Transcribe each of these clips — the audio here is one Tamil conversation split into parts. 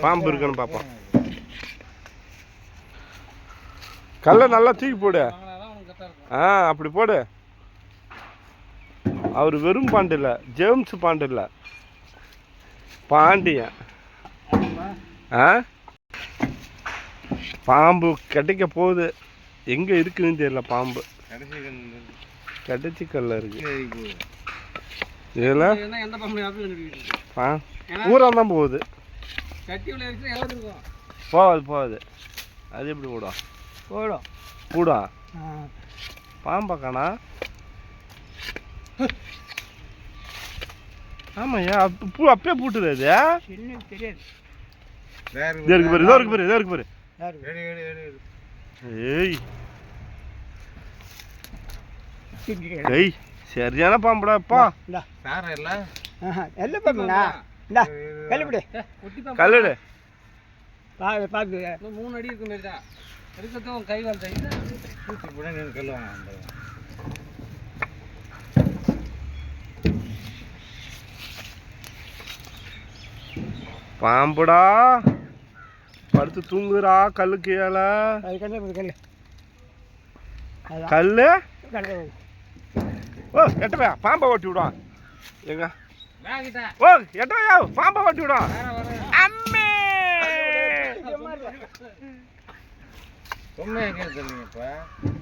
பாம்பு இருக்குன்னு பார்ப்போம். கல்லை நல்லா தூக்கி போடு. ஆ அப்படி போடு. அவர் வெறும் பாண்டு இல்லை ஜேம்ஸ் பாண்டு இல்லை. பாண்டியன். ஆ? பாம்பு கிடைக்க போகுது. எங்கே இருக்குதுன்னு தெரியல பாம்பு. கடைச்சி கல்ல இருக்கு. இதில்? என்ன எந்த பம்பளை ஆப்பிள் கண்டுபிடிக்கிறது ஆ ஏன்னா ஊரா தான் போகுது. போகாது போகாது. அது எப்படி போடும்? போயிடும். கூடா. பாம்பா காணா? ஆமாய்யா அப்ப பூ அப்பயே பூட்டுது அது சின்ன தெரியாது. இதோ இருக்கு பாரு இதோ இருக்கு பாரு இதோ இருக்கு பாரு. ஏய். ஏய் சரியான பாம்புடாப்பா எல்ல பாம்புங்க இந்தா கல்லுபிடி கல்லுடு. பா பார்த்து மூணு அடி இருக்கு மாதிரி தான் எடுக்கிறதும் கை கால் தைட்டு பாம்புடா. படுத்து தூங்குறா கல்லு கீழே. அது கல்லு? கல்லு கல்லு ஓ எட்டவையா பாம்பை ஓட்டி விடுவான். எங்க ஓ எட்டவையா பாம்பை வேற வர அம்மே!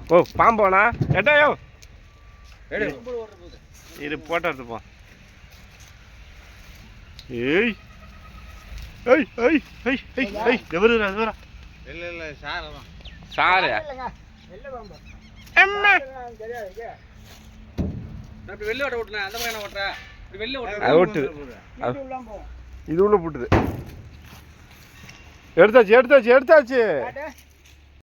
ஓ பாம்போனா? எட்டையோ எடு. இது போட்டோ எடுத்துப்போம் ஏய் ஏய் ஏய் ஏய் ஏய் ஏய் எவரு எவரா இல்லை இல்லை சார் சாரு. அம்மா! அப்படி வெளில ஓட்ட ஓட்டுனேன். அந்த மாதிரி ஓட்டுற? ஓட்டுது. இது உள்ள போட்டுது. எடுத்தாச்சு எடுத்தாச்சு எடுத்தாச்சு.